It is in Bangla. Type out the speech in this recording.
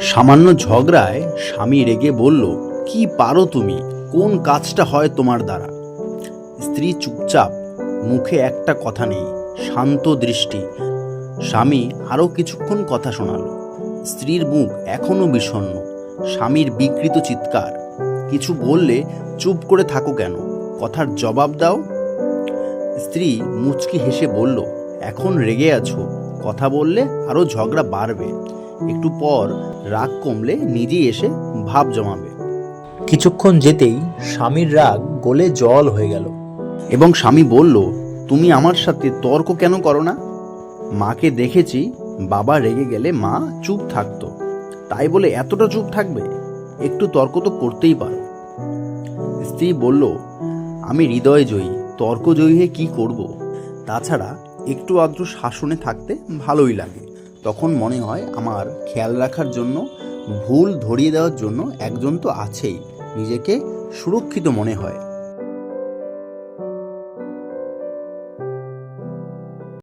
সামান্য ঝগড়ায় স্বামী রেগে বলল, কি পারো তুমি? কোন কাজটা হয় তোমার দ্বারা? স্ত্রী চুপচাপ, মুখে একটা কথা নেই, শান্ত দৃষ্টি। স্বামী আরও কিছুক্ষণ কথা শোনালো। স্ত্রীর মুখ এখনও বিষণ্ণ, স্বামীর বিকৃত চিৎকার। কিছু বললে চুপ করে থাকো কেন? কথার জবাব দাও। স্ত্রী মুচকি হেসে বলল, এখন রেগে আছো। কথা বললে আরও ঝগড়া বাড়বে। একটু পর রাগ কমলে নিজেই এসে ভাব জমাবে। কিছুক্ষণ যেতেই স্বামীর রাগ গলে জল হয়ে গেল। এবং স্বামী বলল তুমি আমার সাথে তর্ক কেন করো না? মাকে দেখেছি বাবা রেগে গেলে মা চুপ থাকতো। তাই বলে এতটা চুপ থাকবে? একটু তর্ক তো করতেই পারো। স্ত্রী বলল আমি হৃদয় জয়ী তর্ক জয়ী হয়ে কী করব? তাছাড়া একটু আদ্র শাসনে থাকতে ভালোই লাগে। তখন মনে হয় আমার খেয়াল রাখার জন্য, ভুল ধরিয়ে দেওয়ার জন্য একজন তো আছেই, নিজেকে সুরক্ষিত মনে হয়।